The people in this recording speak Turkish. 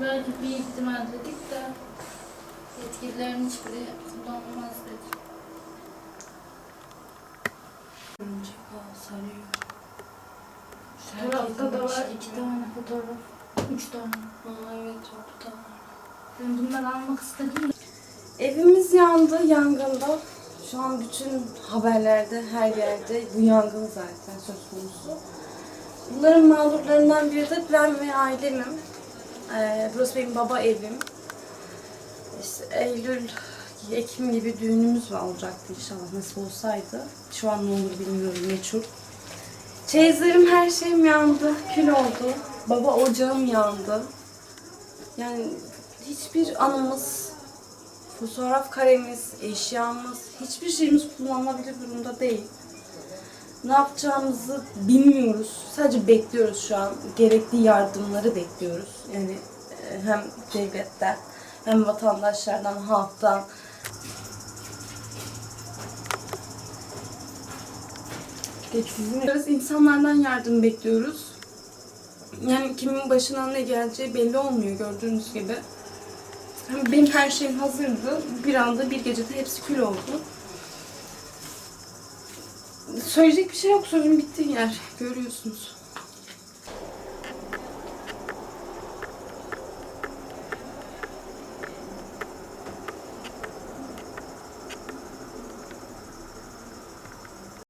Belki bir ihtimal dedik de yetkililerin hiçbiri kullanmaz dedik. Önce sarıyor. Fotoğrafta da var iki tane fotoğraf. Üç tane. Aa, evet orada. Ben bunları almak istedim. Evimiz yandı yangında. Şu an bütün haberlerde her yerde bu yangın zaten söz konusu. Bunların mağdurlarından biri de ben ve ailemim. Ee, burası benim baba evim. İşte Eylül, Ekim gibi düğünümüz var olacaktı inşallah nasıl olsaydı. Şu an ne olur bilmiyorum meçhul. Çeyizlerim her şeyim yandı, kül oldu. Baba ocağım yandı. Yani hiçbir anımız, fotoğraf karemiz, eşyamız, hiçbir şeyimiz kullanılabilir durumda değil. Ne yapacağımızı bilmiyoruz. Sadece bekliyoruz şu an. Gerekli yardımları bekliyoruz. Yani e, hem devletten hem vatandaşlardan, halktan. Bekliyoruz. İnsanlardan yardım bekliyoruz. Yani kimin başına ne geleceği belli olmuyor gördüğünüz gibi. Benim her şeyim hazırdı. Bir anda bir gecede hepsi kül oldu. Söyleyecek bir şey yok. Sözüm bittiği yer. Görüyorsunuz.